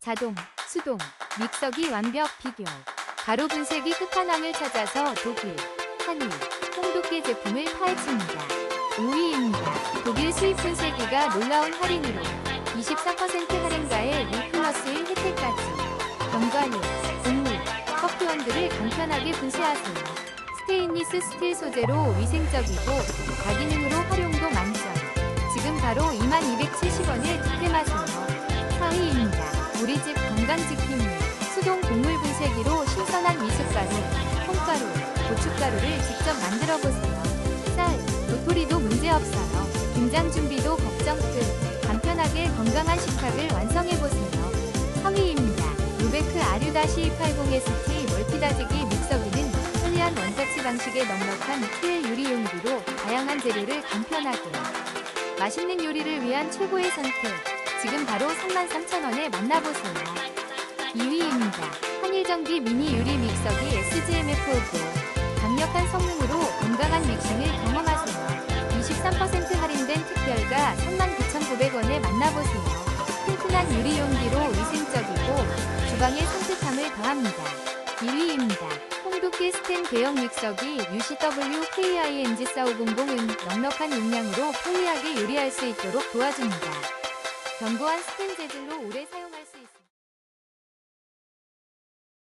자동, 수동, 믹서기 완벽 비교. 가로 분쇄기 끝판왕을 찾아서 독일, 한일, 홍두깨 제품을 파헤칩니다. 5위입니다. 독일 수입 분쇄기가 놀라운 할인으로 24% 할인가에 1 플러스 1 혜택까지. 견과류, 곡물, 커피원들을 간편하게 분쇄하세요. 스테인리스 스틸 소재로 위생적이고 다기능으로 활용도 만점. 지금 바로 2270원에 득템하세요. 4위입니다. 우리 집 건강지킴이 수동 곡물 분쇄기로 신선한 미숫가루, 콩가루, 고춧가루를 직접 만들어 보세요. 쌀, 도토리도 문제없어요. 김장 준비도 걱정 끝. 간편하게 건강한 식탁을 완성해 보세요. 3위입니다. 루베크 아류-280ST 멀티다지기 믹서기는 편리한 원터치 방식의 넉넉한 큐엘 유리 용기로 다양한 재료를 간편하게 맛있는 요리를 위한 최고의 선택. 지금 바로 33,000원에 만나보세요. 2위입니다. 한일전기 미니 유리 믹서기 SGMF5 강력한 성능으로 건강한 믹싱을 경험하세요. 23% 할인된 특별가 39,900원에 만나보세요. 튼튼한 유리 용기로 위생적이고 주방의 산뜻함을 더합니다. 1위입니다. 홍두깨 스텐 대형 믹서기 UCW KING 4500은 넉넉한 용량으로 편리하게 요리할 수 있도록 도와줍니다. 견고한 스텐 재질로 오래 사용